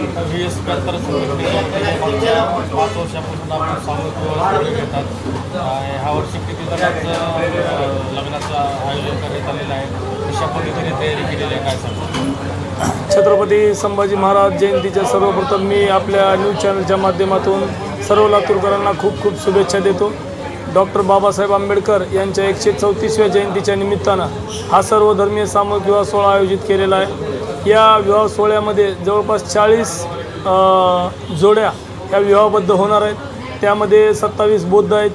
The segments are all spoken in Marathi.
व्ही एस पॅन्थर पाच वर्षापासून आपण सामूहिक घेतात ह्या वर्षी किती कितीतरी लग्नाचं आयोजन करण्यात आलेलं आहे अशा पद्धतीने तयारी केलेली आहे काय सांगतो छत्रपती संभाजी महाराज जयंतीच्या सर्वप्रथम मी आपल्या न्यूज चॅनलच्या माध्यमातून सर्व लातूरकरांना खूप खूप शुभेच्छा देतो. डॉक्टर बाबासाहेब आंबेडकर यांच्या एकशे चौतीसव्या जयंतीच्या निमित्तानं हा सर्व धर्मीय सामूहिक विवाह सोहळा आयोजित केलेला आहे. या विवाह सोहळ्यामध्ये जवळपास चाळीस जोड्या ह्या विवाहबद्ध होणार आहेत. त्यामध्ये सत्तावीस बौद्ध आहेत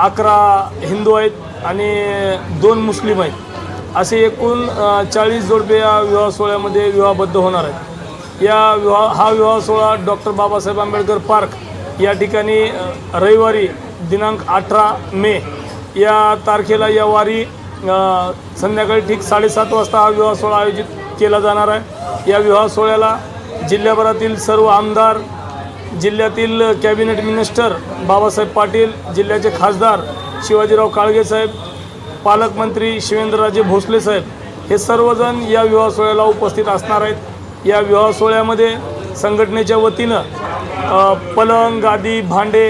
अकरा हिंदू आहेत आणि दोन मुस्लिम आहेत. असे एकूण चाळीस जोडपे या विवाह सोहळ्यामध्ये विवाहबद्ध होणार आहेत. या विवाह हा विवाह सोहळा डॉक्टर बाबासाहेब आंबेडकर पार्क या ठिकाणी रविवारी दिनांक अठरा मे या तारखेला या वारी संध्याकाळी ठीक साडेसात वाजता हा विवाह सोहळा आयोजित केला जाणार आहे. या विवाह सोहळ्याला जिल्ह्याभरातील सर्व आमदार जिल्ह्यातील कॅबिनेट मिनिस्टर बाबासाहेब पाटील जिल्ह्याचे खासदार शिवाजीराव काळगे साहेब पालकमंत्री शिवेंद्रराजे भोसले साहेब हे सर्वजण या विवाह सोहळ्याला उपस्थित असणार आहेत. या विवाह सोहळ्यामध्ये संघटनेच्या वतीनं पलंग गादी भांडे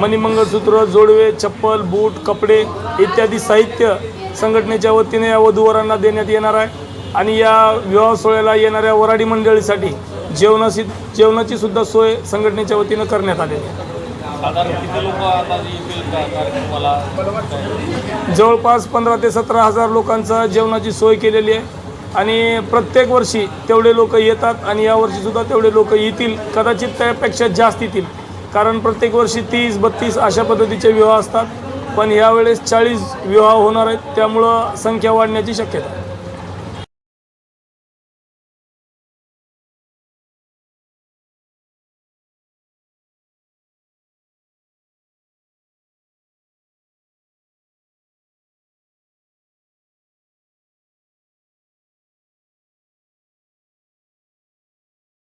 मणिमंगळसूत्र जोडवे चप्पल बूट कपडे इत्यादी साहित्य संघटनेच्या वतीने या वधूवरांना देण्यात येणार आहे. आणि या विवाह सोहळ्याला येणाऱ्या वराडी मंडळीसाठी जेवणाची जेवणाची सुद्धा सोय संघटनेच्या वतीनं करण्यात आलेली आहे? जवळपास पंधरा ते सतरा हजार लोकांचा जेवणाची सोय केलेली आहे. आणि प्रत्येक वर्षी तेवढे लोक येतात आणि यावर्षीसुद्धा तेवढे लोक येतील. कदाचित त्यापेक्षा जास्त येतील. कारण प्रत्येक वर्षी तीस बत्तीस अशा पद्धतीचे विवाह असतात. पण यावेळेस चाळीस विवाह होणार आहेत त्यामुळं संख्या वाढण्याची शक्यता आहे.